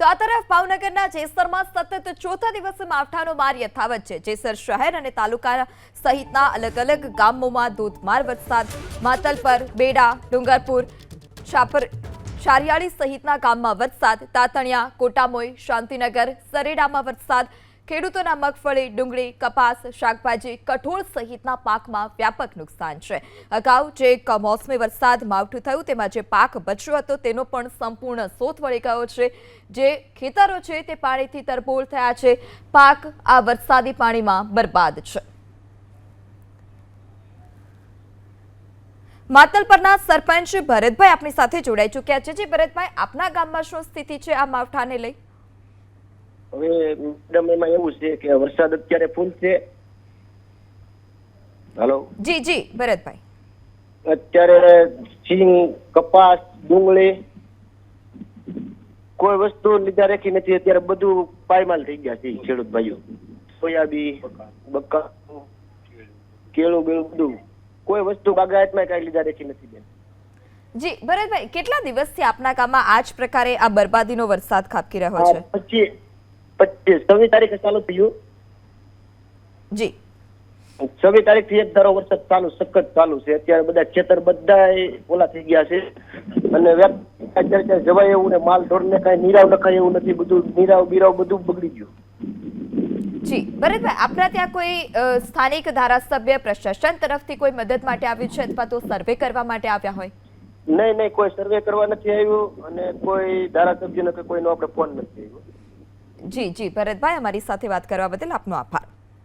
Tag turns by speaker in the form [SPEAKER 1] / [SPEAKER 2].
[SPEAKER 1] તો આ તરફ ભાવનગરના જેસરમાં સતત ચોથા દિવસે માવઠાનો માર યથાવત છે. જેસર શહેર અને તાલુકા સહિતના અલગ અલગ ગામોમાં ધોધમાર વરસાદ. માતલ પર, બેડા, ડુંગરપુર, શાપર, શારિયાળી સહિતના ગામમાં વરસાદ. તાતણિયા, કોટામોઈ, શાંતિનગર, સરેડામાં વરસાદ. ખેડૂતોના મગફળી, ડુંગળી, કપાસ, શાકભાજી, કઠોળ સહિતના પાકમાં વ્યાપક નુકસાન છે. અગાઉ જે કમોસમી વરસાદ માવઠું થયું, તેમાં જે પાક બચ્યો હતો, તેનો પણ સંપૂર્ણ સોથ વળી ગયો છે. જે ખેતરો છે, તે પાણીથી તરબોળ થયા છે. પાક આ વરસાદી પાણીમાં બરબાદ છે. માતલ પરના સરપંચ ભરતભાઈ આપણી સાથે જોડાઈ ચૂક્યા છે. જે ભરતભાઈ, આપના ગામમાં શું સ્થિતિ છે આ માવઠાને લઈ?
[SPEAKER 2] હવે મેડમ એમાં એવું છે કે વરસાદ અત્યારે ફૂલ છે. હાલો?
[SPEAKER 1] જી જી ભરતભાઈ.
[SPEAKER 2] અત્યારે સિંગ કપાસ ડુંગળી કોઈ વસ્તુ લીધા રાખી નથી. અત્યારે બધું પાયમાલ થઈ ગયા છે ખેડૂત ભાઈઓ. સોયાબીન બકા કેળું બેળું બધું. કોઈ વસ્તુ બાગાયતમાં કઈ લીધા રાખી નથી બેન.
[SPEAKER 1] જી ભરતભાઈ કેટલા દિવસથી આપના ગામમાં આ જ પ્રકારે આ બરબાદીનો વરસાદ ખાબકી રહ્યો છે?
[SPEAKER 2] આ પચીસ. છવ્વીસ તારીખે ચાલુ થયું.
[SPEAKER 1] જી.
[SPEAKER 2] છવ્વીસ તારીખથી એક ધારો વરસાદ ચાલુ સખત ચાલુ છે. અત્યારે બધા ખેતર બધા ઓલા થઈ ગયા છે. અને અત્યારે ક્યાંય જવાય એવું ને માલ ઢોરને કાંઈ નીરાવ નખાય એવું નથી. બધું નીરાવ બીરાવ બધું બગડી ગયું.
[SPEAKER 1] જી. ભરતભાઈ આપના ત્યાં કોઈ સ્થાનિક ધારાસભ્ય પ્રશાસન તરફથી કોઈ મદદ માટે આવ્યું છે અથવા તો સર્વે કરવા માટે આવ્યા હોય?
[SPEAKER 2] નહીં નહીં કોઈ સર્વે કરવા નથી આવ્યું અને કોઈ ધારાસભ્ય કે કોઈનો આપણે ફોન નથી આવ્યો.
[SPEAKER 1] જી જી ભરતભાઈ અમારી સાથે વાત કરવા બદલ આપનો આભાર.